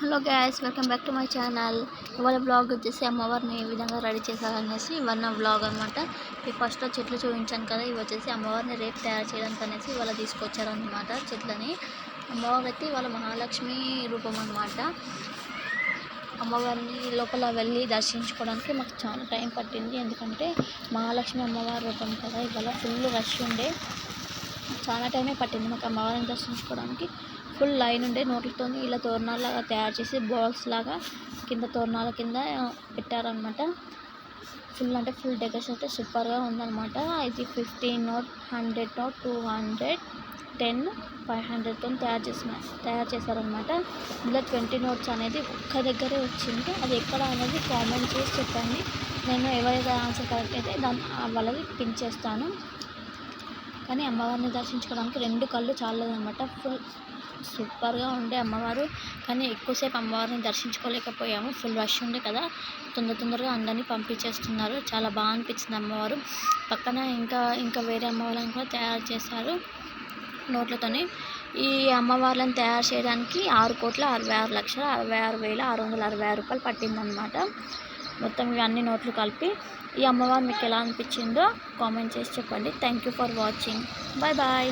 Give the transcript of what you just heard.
Hello guys welcome back to my channel. ఇవాళ blog వచ్చేసి అమ్మవారిని ఏ విధంగా రెడీ చేశారనేసి ఇవన్న బ్లాగ్ అనమాట ఈ ఫస్ట్లో చెట్లు చూపించాను కదా ఇవి వచ్చేసి అమ్మవారిని రేపు తయారు చేయడానికి అనేసి ఇవాళ తీసుకొచ్చారనమాట చెట్లని. అమ్మవారు అయితే ఇవాళ మహాలక్ష్మి రూపం అనమాట అమ్మవారిని లోపల వెళ్ళి దర్శించుకోవడానికి మాకు చాలా టైం పట్టింది. ఎందుకంటే మహాలక్ష్మి అమ్మవారి రూపం కదా ఇవాళ ఫుల్ రష్ ఉండే. చాలా టైమే పట్టింది మాకు అమ్మవారిని దర్శించుకోవడానికి. ఫుల్ లైన్ ఉండే నోట్లతో ఇలా తోరణాలాగా తయారు చేసి బాల్స్ లాగా కింద తోరణాల కింద పెట్టారనమాట ఫుల్ అంటే ఫుల్ డెకరేషన్ అయితే సూపర్గా ఉందన్నమాట. ఇది fifteen note hundred note two hundred ten five హండ్రెడ్తో తయారు చేసిన తయారు చేశారనమాట ఇందులో ట్వంటీ నోట్స్ అనేది ఒక్క దగ్గరే వచ్చింది. అది ఎక్కడ అనేది కామెంట్ చేసి చెప్పండి. నేను ఎవరైతే ఆన్సర్ కరెక్ట్ అయితే దాన్ని వాళ్ళది పిన్ చేస్తాను. కానీ అమ్మవారిని దర్శించుకోవడానికి రెండు కళ్ళు చాలదనమాట ఫుల్ సూపర్గా ఉండే అమ్మవారు. కానీ ఎక్కువసేపు అమ్మవారిని దర్శించుకోలేకపోయాము. ఫుల్ రష్ ఉండే కదా. తొందర తొందరగా అందరినీ పంపించేస్తున్నారు. చాలా బాగా అనిపించింది అమ్మవారు. పక్కన ఇంకా ఇంకా వేరే అమ్మవారిని కూడా తయారు చేశారు నోట్లతోనే. ఈ అమ్మవార్లను తయారు చేయడానికి ఆరు కోట్ల అరవై ఆరు లక్షల అరవై ఆరు వేల ఆరు వందల అరవై ఆరు రూపాయలు పట్టిందనమాట మొత్తం ఇవి అన్ని నోట్లు కలిపి ఈ అమ్మవారు మీకు ఎలా అనిపించిందో కామెంట్ చేసి చెప్పండి. Thank you for watching bye bye